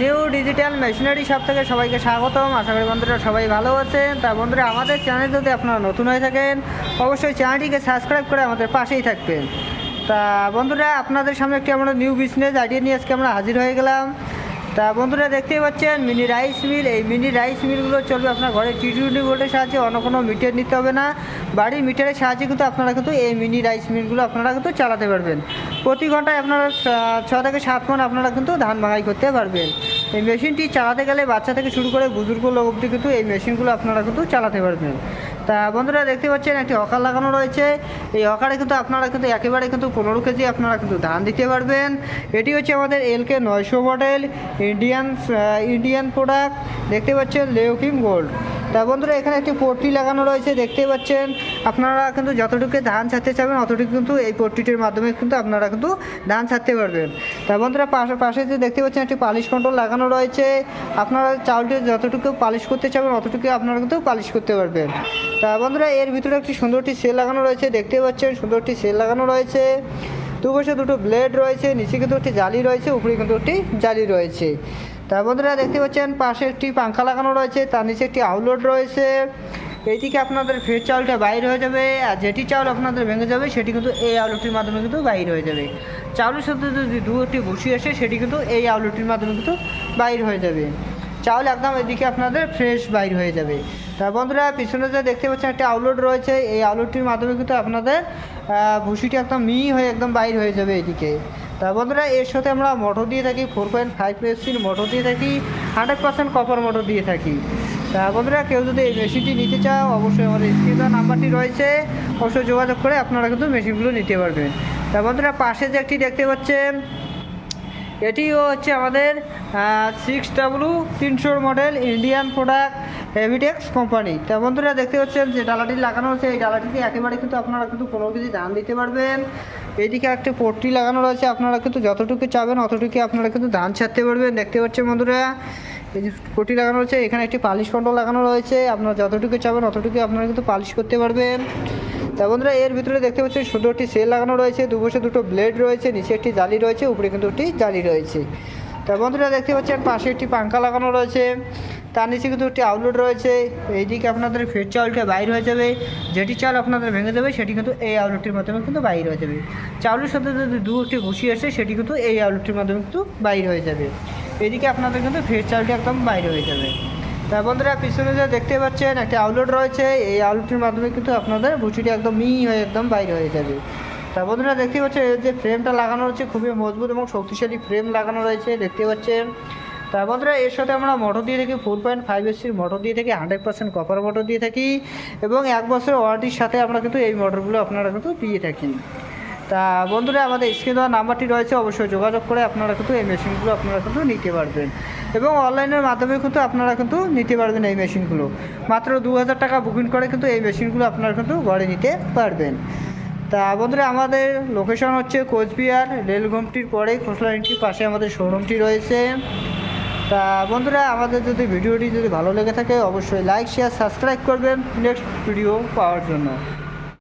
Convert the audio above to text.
New digital machinery shop থেকে সবাইকে স্বাগতম। আশা করি বন্ধুরা সবাই ভালো আছেন। তা বন্ধুরা, আমাদের চ্যানেল যদি আপনারা নতুন হয়ে থাকেন, অবশ্যই চ্যানেলটিকে সাবস্ক্রাইব করে আমাদের পাশেই থাকবেন। তা বন্ধুরা, আপনাদের সামনে একটি আমরা নিউ বিজনেস আইডিয়া নিয়ে আজকে আমরা হাজির হয়ে গেলাম। তা বন্ধুরা, দেখতেই পাচ্ছেন মিনি রাইস মিল এই মিনি রাইস মিলগুলো চলবে আপনার ঘরে টি টোয়েন্টি ভোল্টের সাহায্যে, অন্য কোনো মিটার নিতে হবে না। বাড়ির মিটারের সাহায্যে কিন্তু আপনারা কিন্তু এই মিনি রাইস মিলগুলো আপনারা কিন্তু চালাতে পারবেন। প্রতি ঘন্টায় আপনারা ছ- থেকে সাত মন আপনারা কিন্তু ধান ভাঙাই করতে পারবেন। এই মেশিনটি চালাতে গেলে বাচ্চা থেকে শুরু করে বুজুর্গ লোক অবধি কিন্তু এই মেশিনগুলো আপনারা কিন্তু চালাতে পারবেন। তা বন্ধুরা দেখতে পাচ্ছেন একটি হকার লাগানো রয়েছে। এই হকারে কিন্তু আপনারা কিন্তু একেবারে কিন্তু পনেরো কেজি আপনারা কিন্তু ধান দিতে পারবেন। এটি হচ্ছে আমাদের এলকে নয়শো মডেল, ইন্ডিয়ান ইন্ডিয়ান প্রোডাক্ট। দেখতে পাচ্ছেন লেওকিম গোল্ড। তা বন্ধুরা, এখানে একটি পট্টি লাগানো রয়েছে দেখতে পাচ্ছেন। আপনারা কিন্তু যতটুকু ধান ছাড়তে চাবেন অতটুকু কিন্তু এই পট্টিটির মাধ্যমে কিন্তু আপনারা কিন্তু ধান ছাড়তে পারবেন। তা বন্ধুরা, পাশে পাশে যে দেখতে পাচ্ছেন, একটি পালিশ কন্ট্রোল লাগানো রয়েছে। আপনারা চাউলটি যতটুকু পালিশ করতে চাবেন অতটুকু আপনারা কিন্তু পালিশ করতে পারবেন। তা বন্ধুরা, এর ভিতরে একটি সুন্দরটি সেল লাগানো রয়েছে দেখতে পাচ্ছেন, সুন্দরটি সেল লাগানো রয়েছে। দুপাশে দুটো ব্লেড রয়েছে, নিচে কিন্তু একটি জালি রয়েছে, উপরে কিন্তু একটি জালি রয়েছে। তার বন্ধুরা দেখতে পাচ্ছেন, পাশে একটি পাংখা লাগানো রয়েছে, তার নিচে একটি আউটলোড রয়েছে। এইদিকে আপনাদের ফের চাউলটা বাইর হয়ে যাবে, আর যেটি চাউল আপনাদের ভেঙে যাবে, সেটি কিন্তু এই আউটলোডটির মাধ্যমে কিন্তু বাইর হয়ে যাবে। চাউলের সাথে যদি দু একটি ভুসি আসে, সেটি কিন্তু এই আউটলোডটির মাধ্যমে কিন্তু বাইর হয়ে যাবে। চাউল একদম এদিকে আপনাদের ফ্রেশ বাইর হয়ে যাবে। বন্ধুরা, পিছনে যে দেখতে পাচ্ছেন একটা আউটলোড রয়েছে, এই আউটলোডটির মাধ্যমে কিন্তু আপনাদের ভুসিটি একদম মিহি হয়ে একদম বাইর হয়ে যাবে এদিকে। তা বন্ধুরা, এর সাথে আমরা মোটর দিয়ে থাকি ফোর পয়েন্ট ফাইভ এসির মোটর দিয়ে থাকি হান্ড্রেড পার্সেন্ট কপার মোটর দিয়ে থাকি। তা বন্ধুরা, কেউ যদি এই মেশিনটি নিতে চাও, অবশ্যই আমাদের স্ক্রিন নাম্বারটি রয়েছে। অবশ্যই যোগাযোগ করে আপনারা কিন্তু মেশিনগুলো নিতে পারবেন। তা বন্ধুরা, পাশে যে একটি দেখতে পাচ্ছেন, এটিও হচ্ছে আমাদের সিক্স ডাব্লু তিনশোর model Indian product Heavytex company তা বন্ধুরা দেখতে পাচ্ছেন যে ডালাটি লাগানো হচ্ছে এই ডালাটিতে একেবারে কিন্তু আপনারা কিন্তু কোনো কিছু ধান দিতে পারবেন। এইদিকে একটা পট্টি লাগানো রয়েছে। আপনারা কিন্তু যতটুকু চাবেন অতটুকু আপনারা কিন্তু ধান ছাড়তে পারবেন। দেখতে পাচ্ছেন বন্ধুরা, এই যে পট্টি লাগানো রয়েছে, এখানে একটি পালিশ কন্ট্রোল লাগানো রয়েছে। আপনারা যতটুকু চাবেন অতটুকু আপনারা কিন্তু পালিশ করতে পারবেন। তা বন্ধুরা, এর ভিতরে দেখতে পাচ্ছেন সুন্দর একটি সেল লাগানো রয়েছে। দুপাশে দুটো ব্লেড রয়েছে, নিচে একটি জালি রয়েছে, উপরে কিন্তু একটি জালি রয়েছে। তা বন্ধুরা দেখতে পাচ্ছেন, পাশে একটি পাঙ্খা লাগানো রয়েছে। তার নিচে কিন্তু একটি আউটলেট রয়েছে। এইদিকে আপনাদের ফের চাউলটা বাইর হয়ে যাবে। যেটি চাল আপনাদের ভেঙে যাবে, সেটি কিন্তু এই আউটলেটটির মাধ্যমে কিন্তু বাইর হয়ে যাবে। চাউলের সাথে যদি দু একটি ঘুষি আসে, সেটি কিন্তু এই আউটলেটটির মাধ্যমে কিন্তু বাইর হয়ে যাবে। এদিকে আপনাদের কিন্তু ফের চাউলটা একদম বাইরে হয়ে যাবে। তা বন্ধুরা, পিছনে যে দেখতে পাচ্ছেন, একটা আউটলেট রয়েছে। এই আউটলেটের মাধ্যমে কিন্তু আপনাদের ভুসিটি একদম মি হয়ে একদম বাইর হয়ে যাবে। তা বন্ধুরা, দেখতে পাচ্ছেন যে ফ্রেমটা লাগানো রয়েছে খুবই মজবুত এবং শক্তিশালী ফ্রেম লাগানো রয়েছে। দেখতে পাচ্ছেন তা বন্ধুরা, এর সাথে আমরা মোটর দিয়ে থাকি ফোর পয়েন্ট ফাইভ এসির মোটর দিয়ে থাকি হান্ড্রেড পার্সেন্ট কপার মোটর দিয়ে থাকি এবং এক বছরের ওয়ারেন্টির সাথে আমরা কিন্তু এই মোটরগুলো আপনারা কিন্তু দিয়ে থাকি তা বন্ধুরা, আমাদের স্ক্রিন দেওয়ার নাম্বারটি রয়েছে, অবশ্যই যোগাযোগ করে আপনারা কিন্তু এই মেশিনগুলো আপনারা কিন্তু নিতে পারবেন। এবং অনলাইনের মাধ্যমে কিন্তু আপনারা কিন্তু নিতে পারবেন এই মেশিনগুলো মাত্র দু হাজার টাকা বুকিং করে কিন্তু এই মেশিনগুলো আপনারা কিন্তু ঘরে নিতে পারবেন। তা বন্ধুরা, আমাদের লোকেশন হচ্ছে কোচবিহার রেলঘুমটির পরে খোসলা ইন্টির পাশে আমাদের শোরুমটি রয়েছে। তা বন্ধুরা, আমাদের যদি ভিডিওটি যদি ভালো লেগে থাকে, অবশ্যই লাইক শেয়ার সাবস্ক্রাইব করবেন নেক্সট ভিডিও পাওয়ার জন্য।